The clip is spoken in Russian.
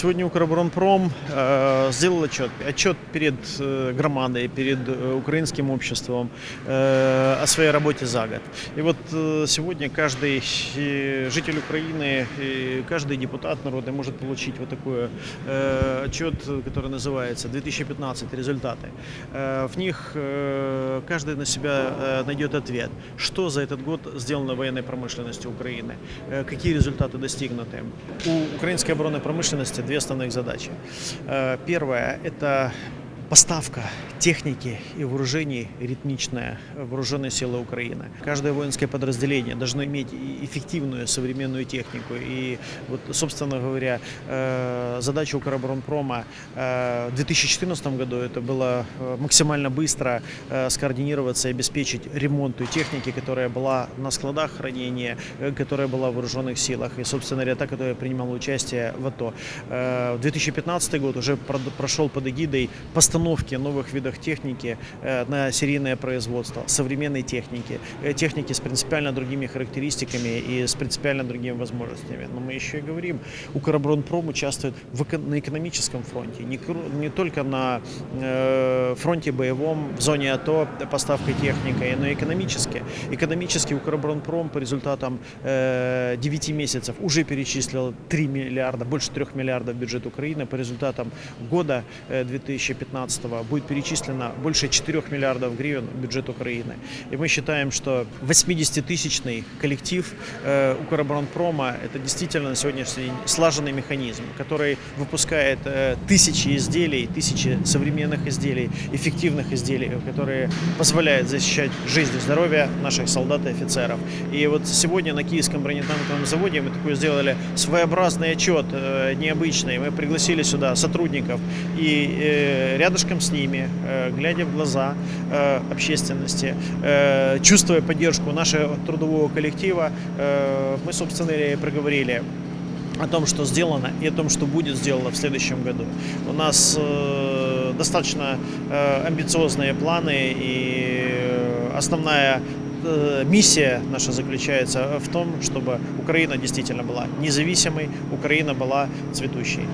Сегодня Укроборонпром э, сделал отчет, отчет перед э, громадой, перед э, украинским обществом о своей работе за год. И вот сегодня каждый житель Украины, каждый депутат народный может получить вот такой отчет, который называется 2015 результаты. В них каждый на себя найдет ответ, что за этот год сделано военной промышленностью Украины, какие результаты достигнуты. У украинской оборонной промышленности две основных задачи. Э, Первая – это поставка техники и вооружений ритмичная вооруженные силы Украины. Каждое воинское подразделение должно иметь эффективную современную технику. И вот, собственно говоря, э, задача Укроборонпрома э, в 2014 году это было э, максимально быстро скоординироваться и обеспечить ремонт той техники, которая была на складах хранения, которая была в вооруженных силах. И, собственно говоря, та, которая принимала участие в АТО. В 2015 год уже прошел под эгидой установки новых видов техники э, на серийное производство, современной техники, э, техники с принципиально другими характеристиками и с принципиально другими возможностями. Но мы еще и говорим, Укроборонпром участвует в, на экономическом фронте, не, не только на э, фронте боевом, в зоне АТО, поставкой техники, но и экономически. Экономически Укроборонпром по результатам э, 9 месяцев уже перечислил 3 миллиарда, больше 3 миллиардов бюджет Украины по результатам года э, 2015 2019 будет перечислено больше 4 миллиардов гривен в бюджет Украины. И мы считаем, что 80-тысячный коллектив э, Укроборонпрома – это действительно на сегодняшний день слаженный механизм, который выпускает э, тысячи изделий, тысячи современных изделий, эффективных изделий, которые позволяют защищать жизнь и здоровье наших солдат и офицеров. И вот сегодня на Киевском бронетанковом заводе мы такой сделали своеобразный отчет, э, необычный. Мы пригласили сюда сотрудников и э, ряда рядышком с ними, э, глядя в глаза э, общественности, э, чувствуя поддержку нашего трудового коллектива, мы, собственно, и проговорили о том, что сделано, и о том, что будет сделано в следующем году. У нас достаточно амбициозные планы, и основная миссия наша заключается в том, чтобы Украина действительно была независимой, Украина была цветущей.